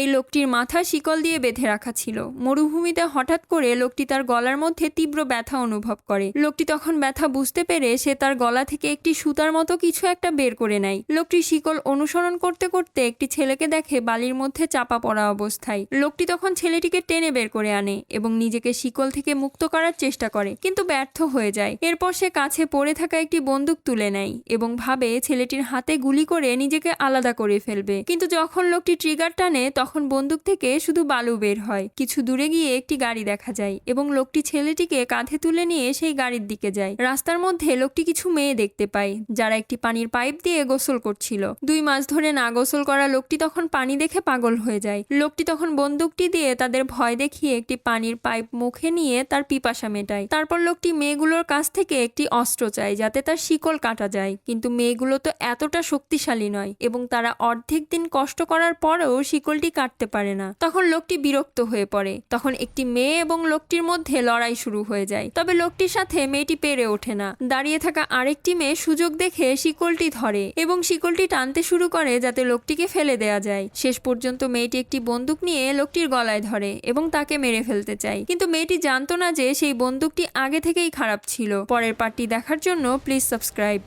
এই লোকটির মাথা শিকল দিয়ে বেঁধে রাখা ছিল। মরুভূমিতে হঠাৎ করে লোকটি তার গলার মধ্যে তীব্র ব্যথা অনুভব করে। লোকটি তখন ব্যথা বুঝতে পেরে সে তার গলা থেকে একটি সুতার মতো কিছু একটা বের করে নেয়। লোকটি শিকল অনুসরণ করতে করতে একটি ছেলেকে দেখে বালির মধ্যে চাপা পড়া অবস্থায়। লোকটি তখন ছেলেটিকে টেনে বের করে আনে এবং নিজেকে শিকল থেকে মুক্ত করার চেষ্টা করে, কিন্তু ব্যর্থ হয়ে যায়। এরপর সে কাছে পড়ে থাকা একটি বন্দুক তুলে নেয় এবং ভাবে ছেলেটির হাতে গুলি করে নিজেকে আলাদা করে ফেলবে। কিন্তু যখন লোকটি ট্রিগার টানে, তখন বন্দুক থেকে শুধু বালু বের হয়। কিছু দূরে গিয়ে একটি গাড়ি দেখা যায় এবং লোকটি ছেলেটিকে কাঁধে তুলে নিয়ে সেই গাড়ির দিকে যায়। রাস্তার মধ্যে লোকটি কিছু মেয়ে দেখতে পায়, যারা একটি পানির পাইপ দিয়ে গোসল করছিল। দুই মাস ধরে না গোসল করা লোকটি তখন পানি দেখে পাগল হয়ে যায়। লোকটি তখন বন্দুকটি দিয়ে তাদের ভয় দেখিয়ে একটি পানির পাইপ মুখে নিয়ে তার পিপাসা মেটায়। তারপর লোকটি মেয়েগুলোর কাছ থেকে একটি অস্ত্র চায় যাতে তার শিকল কাটা যায়। কিন্তু মেয়েগুলো তো এতটা শক্তিশালী নয় এবং তারা অর্ধেক দিন কষ্ট করার পরেও শিকলটি কাটতে পারে না। তখন লোকটি বিরক্ত হয়ে পড়ে। তখন একটি মেয়ে এবং লোকটির মধ্যে লড়াই শুরু হয়ে যায়। তবে লোকটির সাথে মেয়েটি পেরে ওঠে না। দাঁড়িয়ে থাকা আরেকটি মেয়ে সুযোগ দেখে শিকলটি ধরে এবং শিকলটি টানতে শুরু করে যাতে লোকটিকে ফেলে দেয়া যায়। শেষ পর্যন্ত মেয়েটি একটি বন্দুক নিয়ে লোকটির গলায় ধরে এবং তাকে মেরে ফেলতে চায়। কিন্তু মেয়েটি জানতো না যে সেই বন্দুকটি আগে থেকেই খারাপ ছিল। পরের পার্টটি দেখার জন্য প্লিজ সাবস্ক্রাইব।